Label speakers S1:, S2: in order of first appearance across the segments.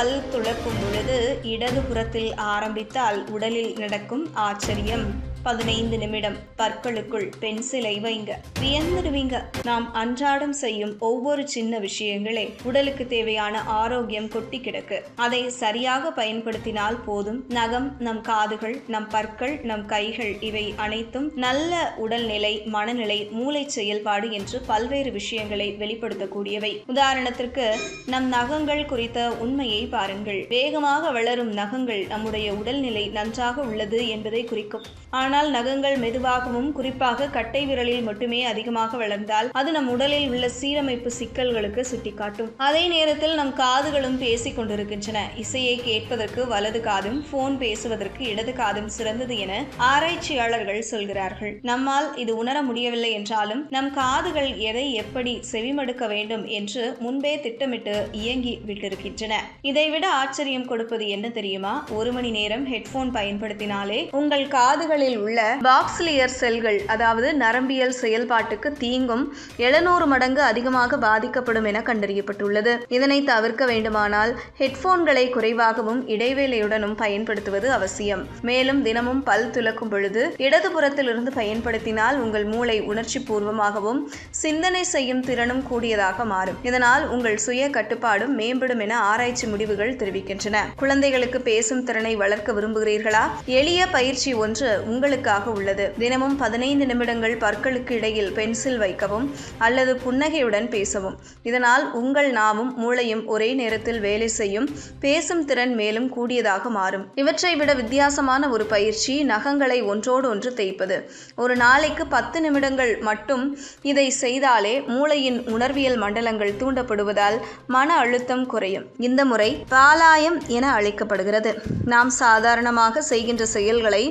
S1: பல் துளக்கும் பொழுது இடது புறத்தில் ஆரம்பித்தால் உடலில் நடக்கும் ஆச்சரியம். பதினைந்து நிமிடம். பற்களுக்குள் பென்சிலை வைங்க. வியந்துடுவீங்க. நாம் அன்றாடம் செய்யும் ஒவ்வொரு சின்ன விஷயங்களே உடலுக்கு தேவையான ஆரோக்கியம் கொட்டி கிடக்கு. அதை சரியாக பயன்படுத்தினால் போதும். நகம் நம் காதுகள் நம் பற்கள் நம் கைகள் இவை அனைத்தும் நல்ல உடல்நிலை மனநிலை மூளை செயல்பாடு என்று பல்வேறு விஷயங்களை வெளிப்படுத்தக்கூடியவை. உதாரணத்திற்கு நம் நகங்கள் குறித்த உண்மையை பாருங்கள். வேகமாக வளரும் நகங்கள் நம்முடைய உடல்நிலை நன்றாக உள்ளது என்பதை குறிக்கும். ஆனால் நகங்கள் மெதுவாகவும் குறிப்பாக கட்டை விரலில் மட்டுமே அதிகமாக வளர்ந்தால் அது நம் உடலில் உள்ள சீரமைப்பு சிக்கல்களுக்கு சுட்டிக்காட்டும். அதே நேரத்தில் நம் காதுகளும் பேசிக் கொண்டிருக்கின்றன. இசையை கேட்பதற்கு வலது காதும் போன் பேசுவதற்கு இடது காதும் சிறந்தது என ஆராய்ச்சியாளர்கள் சொல்கிறார்கள். நம்மால் இது உணர முடியவில்லை என்றாலும் நம் காதுகள் எதை எப்படி செவிமடுக்க வேண்டும் என்று முன்பே திட்டமிட்டு இயங்கி விட்டிருக்கின்றன. இதைவிட ஆச்சரியம் கொடுப்பது என்ன தெரியுமா? ஒரு மணி நேரம் ஹெட்போன் பயன்படுத்தினாலே உங்கள் காதுகளில் உள்ள பாக்ஸ்லியர் செல்கள் அதாவது நரம்பியல் செயல்பாட்டுக்கு தீங்கும் எழுநூறு மடங்கு அதிகமாக பாதிக்கப்படும் என கண்டறியப்பட்டுள்ளது. இதனை தவிர்க்க வேண்டுமானால் ஹெட்போன்களை குறைவாகவும் இடைவேளையுடனும் பயன்படுத்துவது அவசியம். மேலும் தினமும் பல் துலக்கும் பொழுது இடதுபுறத்திலிருந்து பயன்படுத்தினால் உங்கள் மூளை உணர்ச்சி பூர்வமாகவும் சிந்தனை செய்யும் திறனும் கூடியதாக மாறும். இதனால் உங்கள் சுய கட்டுப்பாடும் மேம்படும் என ஆராய்ச்சி முடிவுகள் தெரிவிக்கின்றன. குழந்தைகளுக்கு பேசும் திறனை வளர்க்க விரும்புகிறீர்களா? எளிய பயிற்சி ஒன்று உங்கள் உங்களுக்காக உள்ளது. தினமும் பதினைந்து நிமிடங்கள் பற்களுக்கு இடையில் பென்சில் வைக்கவும் அல்லது புன்னகையுடன் பேசவும். இதனால் உங்கள் நாவும் மூளையும் ஒரே நேரத்தில் வேலை செய்யும் பேசும் திறன் மேலும் கூடியதாக மாறும். இவற்றை விட வித்தியாசமான ஒரு பயிற்சி நகங்களை ஒன்றோடு ஒன்று தேய்ப்பது. ஒரு நாளைக்கு பத்து நிமிடங்கள் மட்டும் இதை செய்தாலே மூளையின் உணர்வியல் மண்டலங்கள் தூண்டப்படுவதால் மன அழுத்தம் குறையும். இந்த முறை பாலாயம் என அழைக்கப்படுகிறது. நாம் சாதாரணமாக செய்கின்ற செயல்களை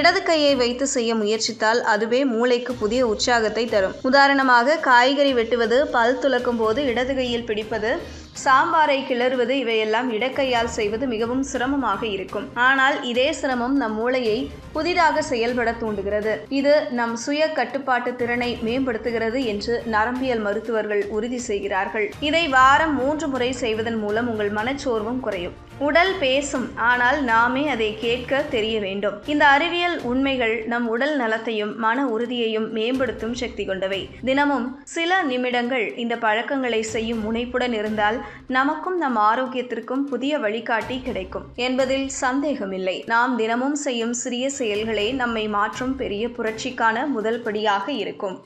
S1: இடது கை கையை வைத்து செய்ய முயற்சித்தால் அதுவே மூளைக்கு புதிய உற்சாகத்தை தரும். உதாரணமாக காய்கறி வெட்டுவது பல் துலக்கும் போது இடது கையில் பிடிப்பது சாம்பாரை கிளறுவது இவையெல்லாம் இடக்கையால் செய்வது மிகவும் சிரமமாக இருக்கும். ஆனால் இதே சிரமம் நம் மூளையை புதிதாக செயல்பட தூண்டுகிறது. இது நம் சுய கட்டுப்பாட்டு திறனை மேம்படுத்துகிறது என்று நரம்பியல் மருத்துவர்கள் உறுதி செய்கிறார்கள். இதை வாரம் மூன்று முறை செய்வதன் மூலம் உங்கள் மனச்சோர்வும் குறையும். உடல் பேசும். ஆனால் நாமே அதை கேட்க தெரிய வேண்டும். இந்த அறிவியல் உண்மைகள் நம் உடல் நலத்தையும் மன உறுதியையும் மேம்படுத்தும் சக்தி கொண்டவை. தினமும் சில நிமிடங்கள் இந்த பழக்கங்களை செய்யும் முனைப்புடன் இருந்தால் நமக்கும் நம் ஆரோக்கியத்திற்கும் புதிய வழிகாட்டி கிடைக்கும் என்பதில் சந்தேகமில்லை. நாம் தினமும் செய்யும் சிறிய செயல்களே நம்மை மாற்றும் பெரிய புரட்சிக்கான முதல் படியாக இருக்கும்.